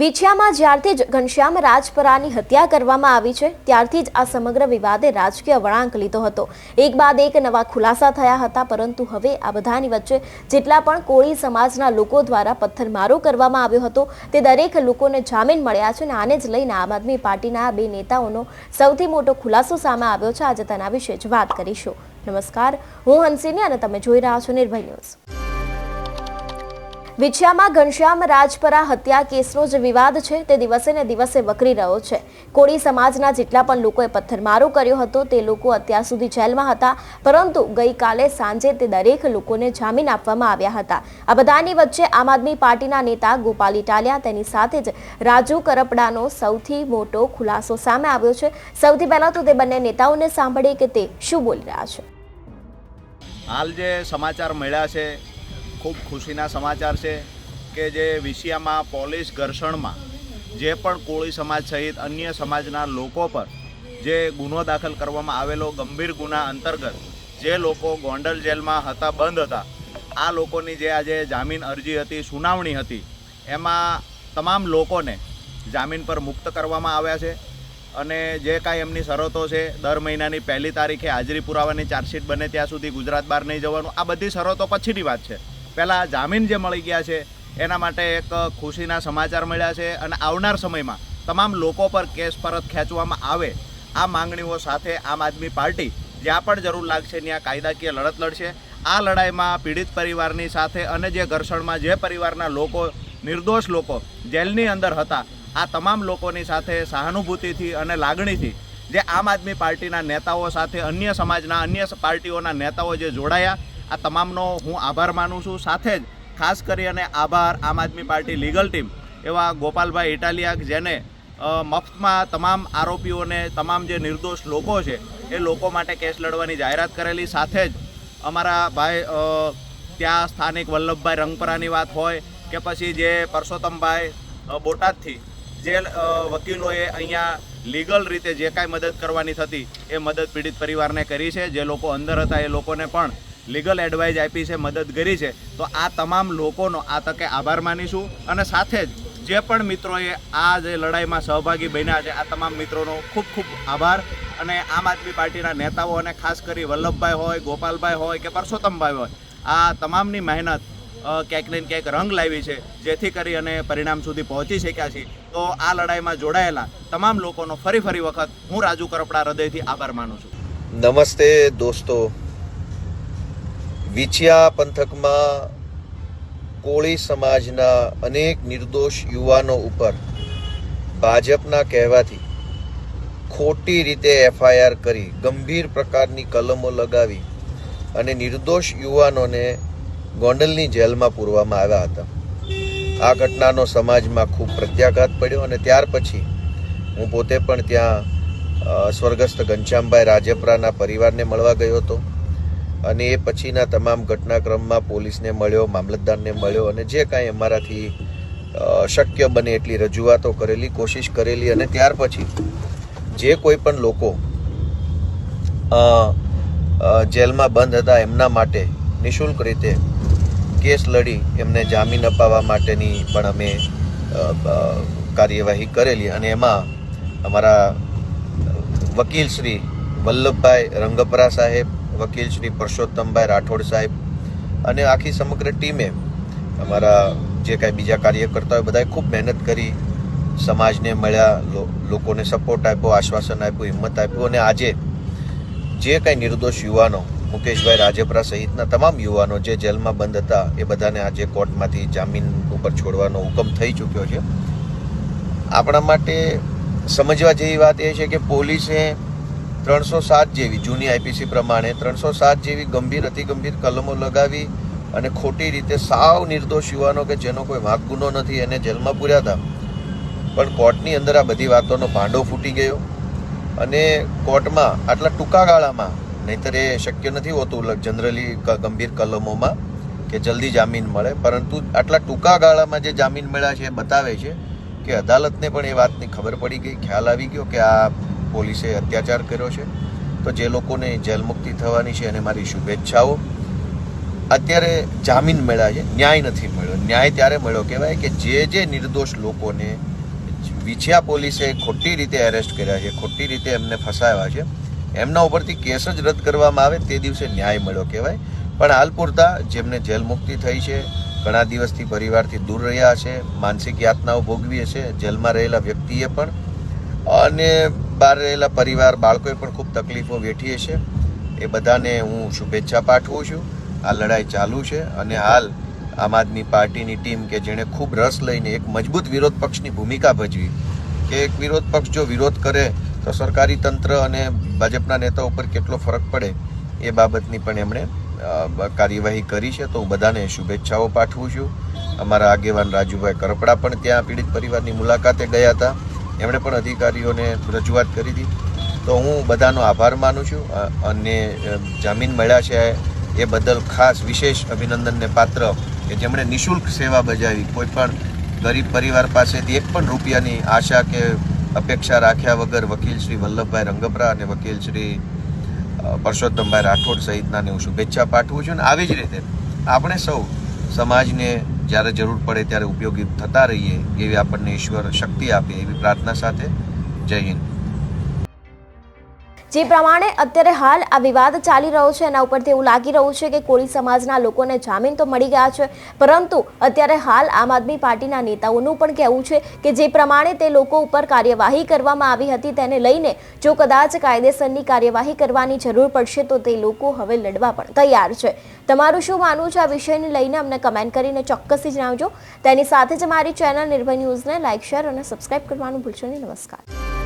વિછિયામાં જ્યારથી જ ઘનશ્યામ રાજપરાની હત્યા કરવામાં આવી છે, ત્યારથી જ આ સમગ્ર વિવાદે રાજકીય વળાંક લીધો હતો. એક બાદ એક નવા ખુલાસા થયા હતા, પરંતુ હવે આ બધાની વચ્ચે જેટલા પણ કોળી સમાજના લોકો દ્વારા પથ્થરમારો કરવામાં આવ્યો હતો, તે દરેક લોકોને જામીન મળ્યા છે અને આને જ લઈને આમ આદમી પાર્ટીના બે નેતાઓનો સૌથી મોટો ખુલાસો સામે આવ્યો છે. આજે તેના વિશે જ વાત કરીશું. નમસ્કાર, હું હંસિની અને તમે જોઈ રહ્યા છો નિર્ભય ન્યૂઝ. વિછિયામાં ઘનશ્યામ રાજપરા હત્યા કેસનો જે વિવાદ છે તે દિવસે ને દિવસે વકરી રહ્યો છે. કોળી સમાજના જેટલા પણ લોકોએ પથ્થરમારો કર્યો હતો તે લોકો અત્યાર સુધી જેલમાં હતા, પરંતુ ગઈકાલે સાંજે તે દરેક લોકોને જામીન આપવામાં આવ્યા હતા. આ બધાની વચ્ચે આમ આદમી પાર્ટીના નેતા ગોપાલ ઇટાલિયા તેની સાથે જ રાજુ કરપડાનો સૌથી મોટો ખુલાસો સામે આવ્યો છે. સૌથી પહેલાં તો તે બંને નેતાઓને સાંભળીએ કે તે શું બોલી રહ્યા છે? હાલ જે સમાચાર મળ્યા છે ખૂબ ખુશીના સમાચાર છે કે જે વિષયામાં પોલીસ ઘર્ષણમાં જે પણ કોળી સમાજ સહિત અન્ય સમાજના લોકો પર જે ગુનો દાખલ કરવામાં આવેલો ગંભીર ગુના અંતર્ગત જે લોકો ગોંડલ જેલમાં હતા, બંધ હતા, આ લોકોની જે આજે જામીન અરજી હતી, સુનાવણી હતી, એમાં તમામ લોકોને જામીન પર મુક્ત કરવામાં આવ્યા છે અને જે કાંઈ એમની શરતો છે, દર મહિનાની પહેલી તારીખે હાજરી પુરાવાની ચાર્જશીટ બને ત્યાં સુધી ગુજરાત બહાર નહીં જવાનું, આ બધી શરતો પછીની વાત છે. પહેલાં જામીન જે મળી ગયા છે, એના માટે એક ખુશીના સમાચાર મળ્યા છે અને આવનાર સમયમાં તમામ લોકો પર કેસ પરત ખેંચવામાં આવે આ માંગણીઓ સાથે આમ આદમી પાર્ટી, જ્યાં પણ જરૂર લાગશે ત્યાં કાયદાકીય લડત લડશે. આ લડાઈમાં પીડિત પરિવારની સાથે અને જે ઘર્ષણમાં જે પરિવારના લોકો, નિર્દોષ લોકો જેલની અંદર હતા, આ તમામ લોકોની સાથે સહાનુભૂતિથી અને લાગણીથી જે આમ આદમી પાર્ટીના નેતાઓ સાથે અન્ય સમાજના અન્ય પાર્ટીઓના નેતાઓ જે જોડાયા આ તમામનો હું આભાર માનું છું. સાથે જ ખાસ કરી અને આભાર આમ આદમી પાર્ટી લીગલ ટીમ એવા ગોપાલભાઈ ઇટાલિયા જેને મફતમાં તમામ આરોપીઓને તમામ જે નિર્દોષ લોકો છે એ લોકો માટે કેસ લડવાની જાહેરાત કરેલી. સાથે જ અમારા ભાઈ ત્યાં સ્થાનિક વલ્લભભાઈ રંગપરાની વાત હોય કે પછી જે પરસોત્તમભાઈ બોટાદથી જે વકીલોએ અહીંયા લીગલ રીતે જે કાંઈ મદદ કરવાની થતી એ મદદ પીડિત પરિવારને કરી છે. જે લોકો અંદર હતા એ લોકોને પણ લીગલ એડવાઇસ આપી છે, મદદ કરી છે, તો આ તમામ લોકોનો આ તકે આભાર માનીશું. અને સાથે જ જે પણ મિત્રોએ આ જે લડાઈમાં સહભાગી બન્યા છે, આ તમામ મિત્રોનો ખૂબ ખૂબ આભાર. અને આમ આદમી પાર્ટીના નેતાઓ અને ખાસ કરી વલ્લભભાઈ હોય, ગોપાલભાઈ હોય કે પરસોત્તમભાઈ હોય, આ તમામની મહેનત ક્યાંક ને ક્યાંક રંગ લાવી છે, જેથી કરી અને પરિણામ સુધી પહોંચી શક્યા છીએ. તો આ લડાઈમાં જોડાયેલા તમામ લોકોનો ફરી ફરી વખત હું રાજુ કરપડા હૃદયથી આભાર માનું છું. નમસ્તે દોસ્તો. વિછિયા પંથકમાં કોળી સમાજના અનેક નિર્દોષ યુવાનો ઉપર ભાજપના કહેવાથી ખોટી રીતે એફઆઈઆર કરી, ગંભીર પ્રકારની કલમો લગાવી અને નિર્દોષ યુવાનોને ગોંડલની જેલમાં પૂરવામાં આવ્યા હતા. આ ઘટનાનો સમાજમાં ખૂબ પ્રત્યાઘાત પડ્યો અને ત્યાર પછી હું પોતે પણ ત્યાં સ્વર્ગસ્થ ઘનશ્યામભાઈ રાજપરાના પરિવારને મળવા ગયો હતો. અને એ પછીના તમામ ઘટનાક્રમમાં પોલીસને મળ્યો, મામલતદારને મળ્યો અને જે કાંઈ અમારાથી શક્ય બને એટલી રજૂઆતો કરેલી, કોશિશ કરેલી અને ત્યાર પછી જે કોઈ પણ લોકો જેલમાં બંધ હતા એમના માટે નિઃશુલ્ક રીતે કેસ લડી, એમને જામીન અપાવવા માટેની પણ અમે કાર્યવાહી કરેલી અને એમાં અમારા વકીલ શ્રી વલ્લભભાઈ રંગપરા સાહેબ વકીલ શ્રી પરસોત્તમભાઈ રાઠોડ સાહેબ અને આખી સમગ્ર ટીમે અમારા જે કાંઈ બીજા કાર્યકર્તાઓ બધાએ ખૂબ મહેનત કરી, સમાજને મળ્યા લોકોને સપોર્ટ આપ્યો, આશ્વાસન આપ્યું, હિંમત આપ્યું અને આજે જે કાંઈ નિર્દોષ યુવાનો, મુકેશભાઈ રાજેપરા સહિતના તમામ યુવાનો જે જેલમાં બંધ હતા, એ બધાને આજે કોર્ટમાંથી જામીન ઉપર છોડવાનો હુકમ થઈ ચૂક્યો છે. આપણા માટે સમજવા જેવી વાત એ છે કે પોલીસે ત્રણસો સાત જેવી, જૂની આઈપીસી પ્રમાણે ત્રણસો સાત જેવી ગંભીર અતિ ગંભીર કલમો લગાવી અને ખોટી રીતે સાવ નિર્દોષ યુવાનો કે જેનો કોઈ વાંક ગુનો નથી, એને જેલમાં પૂર્યા હતા. પણ કોર્ટની અંદર આ બધી વાતોનો ભાંડો ફૂટી ગયો અને કોર્ટમાં, આટલા ટૂંકા ગાળામાં, નહીંતર એ શક્ય નથી હોતું જનરલી ગંભીર કલમોમાં કે જલ્દી જામીન મળે. પરંતુ આટલા ટૂંકા ગાળામાં જે જામીન મળ્યા છે એ બતાવે છે કે અદાલતને પણ એ વાતની ખબર પડી ગઈ, ખ્યાલ આવી ગયો કે આ પોલીસે અત્યાચાર કર્યો છે. તો જે લોકોને જેલ મુક્તિ થવાની છે એને મારી શુભેચ્છાઓ. અત્યારે જામીન મળ્યા છે. ન્યાય નથી મળ્યો. ન્યાય ત્યારે મળ્યો, કહેવાય કે જે જે નિર્દોષ લોકોને વિછિયા પોલીસે ખોટી રીતે એરેસ્ટ કર્યા છે, ખોટી રીતે એમને ફસાયા છે, એમના ઉપરથી કેસ જ રદ કરવામાં આવે તે દિવસે ન્યાય મળ્યો, કહેવાય. પણ હાલ પૂરતા જેમને જેલ મુક્તિ થઈ છે, ઘણા દિવસથી પરિવારથી દૂર રહ્યા છે, માનસિક યાતનાઓ ભોગવી છે, જેલમાં રહેલા વ્યક્તિએ પણ. અને બહાર રહેલા પરિવાર બાળકોએ પણ ખૂબ તકલીફો વેઠી છે. એ બધાને હું શુભેચ્છા પાઠવું છું. આ લડાઈ ચાલુ છે અને હાલ આમ આદમી પાર્ટીની ટીમ કે જેણે ખૂબ રસ લઈને એક મજબૂત વિરોધ પક્ષની ભૂમિકા ભજવી કે એક વિરોધ પક્ષ જો વિરોધ કરે તો સરકારી તંત્ર અને ભાજપના નેતાઓ ઉપર કેટલો ફરક પડે એ બાબતની પણ એમણે કાર્યવાહી કરી છે. તો હું બધાને શુભેચ્છાઓ પાઠવું છું. અમારા આગેવાન રાજુભાઈ કરપડા પણ ત્યાં પીડિત પરિવારની મુલાકાતે ગયા હતા. એમણે પણ અધિકારીઓને રજૂઆત કરી હતી. તો હું બધાનો આભાર માનું છું. અને જામીન મળ્યા છે એ બદલ ખાસ વિશેષ અભિનંદનને પાત્ર કે જેમણે નિઃશુલ્ક સેવા બજાવી. કોઈપણ ગરીબ પરિવાર પાસેથી એક પણ રૂપિયાની આશા કે અપેક્ષા રાખ્યા વગર વકીલ શ્રી વલ્લભભાઈ રંગપરા અને વકીલ શ્રી પરસોત્તમભાઈ રાઠોડ સહિતનાને હું શુભેચ્છા પાઠવું છું. અને આવી જ રીતે આપણે સૌ સમાજને જ્યારે જરૂર પડે ત્યારે ઉપયોગી થતા રહીએ એવી આપણને ઈશ્વર શક્તિ આપે એવી પ્રાર્થના સાથે જય હિન્દ. જે પ્રમાણે અત્યારે હાલ આ વિવાદ ચાલી રહ્યો છે, એના ઉપરથી એવું લાગી રહ્યું છે કે કોળી સમાજના લોકોને જામીન તો મળી ગયા છે, પરંતુ અત્યારે હાલ આમ આદમી પાર્ટીના નેતાઓનું પણ કહેવું છે કે જે પ્રમાણે તે લોકો ઉપર કાર્યવાહી કરવામાં આવી હતી, તેને લઈને જો કદાચ કાયદેસરની કાર્યવાહી કરવાની જરૂર પડશે, તો તે લોકો હવે લડવા પણ તૈયાર છે. તમારું શું માનવું છે આ વિષયને લઈને? અમને કમેન્ટ કરીને ચોક્કસથી જણાવજો. તેની સાથે જ મારી ચેનલ નિર્ભય ન્યૂઝને લાઇક શેર અને સબસ્ક્રાઇબ કરવાનું ભૂલશો નહીં. નમસ્કાર.